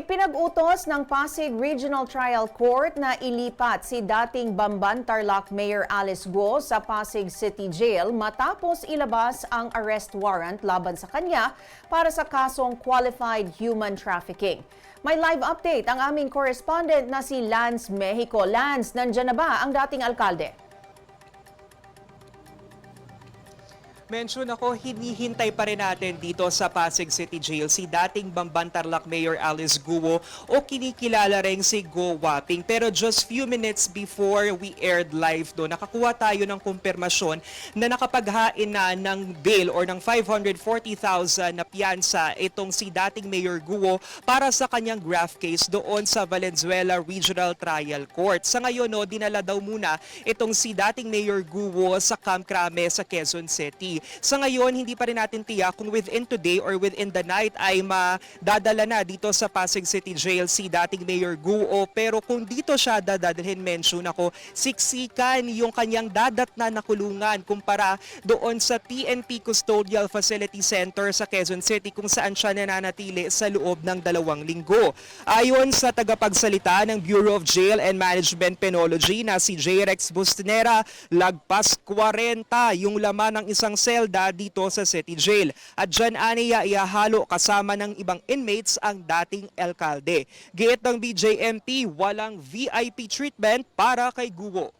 Ipinag-utos ng Pasig Regional Trial Court na ilipat si dating Bamban Tarlac Mayor Alice Guo sa Pasig City Jail matapos ilabas ang arrest warrant laban sa kanya para sa kasong qualified human trafficking. May live update ang aming correspondent na si Lance Mexico. Lance, nandyan na ba ang dating alkalde? Mention ako, hinihintay pa rin natin dito sa Pasig City Jail si dating Bambantarlac Mayor Alice Guo o kinikilala rin si Go Waping. Pero just few minutes before we aired live do, nakakuha tayo ng kumpirmasyon na nakapaghain na ng bail or ng 540,000 na piyansa itong si dating Mayor Guo para sa kanyang graft case doon sa Valenzuela Regional Trial Court. Sa ngayon, no, dinala daw muna itong si dating Mayor Guo sa Camp Crame sa Quezon City. Sa ngayon, hindi pa rin natin tiyak kung within today or within the night ay madadala na dito sa Pasig City Jail si dating Mayor Guo. Pero kung dito siya dadalhin, mention ako, siksikan yung kanyang dadat na nakulungan kumpara doon sa PNP Custodial Facility Center sa Quezon City kung saan siya nananatili sa loob ng dalawang linggo. Ayon sa tagapagsalita ng Bureau of Jail and Management Penology na si J. Rex Bustinera, lagpas 40 yung laman ng isang selda dito sa City Jail. At dyan aniya ihahalo kasama ng ibang inmates ang dating alkalde. Giit ng BJMP, walang VIP treatment para kay Gugo.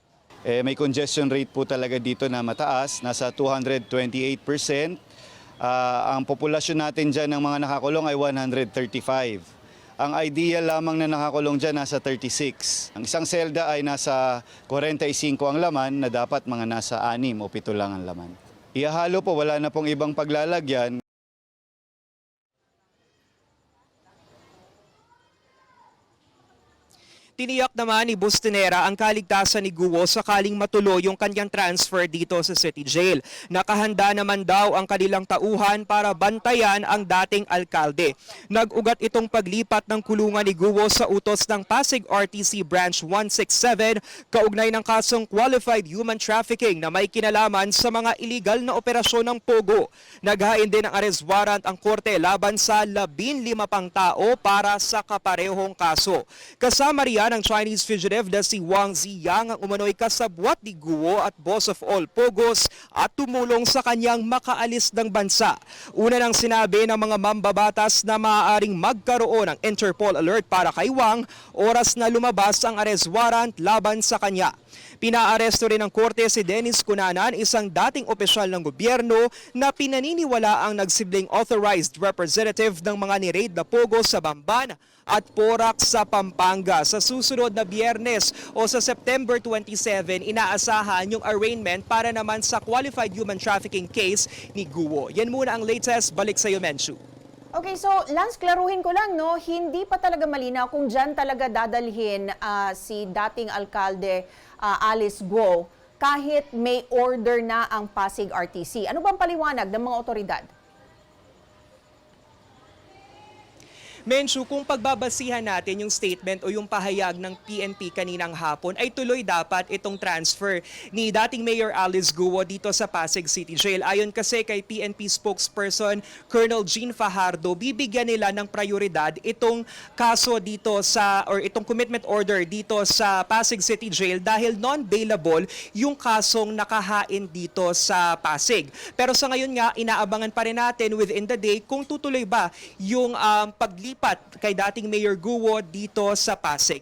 Eh, may congestion rate po talaga dito na mataas, nasa 228%. Ah, ang populasyon natin dyan ng mga nakakulong ay 135. Ang ideal lamang na nakakulong dyan nasa 36. Ang isang selda ay nasa 45 ang laman na dapat mga nasa 6 o 7 lang ang laman. Ihahalo po, wala na pong ibang paglalagyan. Tiniyak naman ni Bustinera ang kaligtasan ni Guo sakaling matuloy yung kanyang transfer dito sa City Jail. Nakahanda naman daw ang kanilang tauhan para bantayan ang dating alkalde. Nag-ugat itong paglipat ng kulungan ni Guo sa utos ng Pasig RTC Branch 167 kaugnay ng kasong qualified human trafficking na may kinalaman sa mga illegal na operasyon ng Pogo. Naghain din ng arrest warrant ang korte laban sa 15 pang tao para sa kaparehong kaso. Kasama riyan ang Chinese fugitive na si Wang Ziyang ang umano'y kasabwat ni Guo at boss of all Pogos at tumulong sa kanyang makaalis ng bansa. Una nang sinabi ng mga mambabatas na maaaring magkaroon ng Interpol alert para kay Wang oras na lumabas ang arrest warrant laban sa kanya. Pinaaresto rin ng korte si Dennis Cunanan, isang dating opisyal ng gobyerno na pinaniniwala ang nagsibling authorized representative ng mga ni-raid na Pogo sa Bamban at Porac sa Pampanga. Sa susunod na biyernes o sa September 27, inaasahan yung arraignment para naman sa qualified human trafficking case ni Guo. Yan muna ang latest. Balik sa iyo, Menshu. Okay, so Lance, klaruhin ko lang, no? Hindi pa talaga malinaw kung dyan talaga dadalhin ah, si dating alkalde ah, Alice Guo kahit may order na ang Pasig RTC. Ano bang paliwanag ng mga otoridad? Menshu, kung pagbabasihan natin yung statement o yung pahayag ng PNP kaninang hapon, ay tuloy dapat itong transfer ni dating Mayor Alice Guo dito sa Pasig City Jail. Ayon kasi kay PNP spokesperson Colonel Jean Fajardo, bibigyan nila ng prioridad itong kaso dito sa, or itong commitment order dito sa Pasig City Jail dahil non-bailable yung kasong nakahain dito sa Pasig. Pero sa ngayon nga, inaabangan pa rin natin within the day kung tutuloy ba yung um, paglipat kay dating Mayor Guo dito sa Pasig.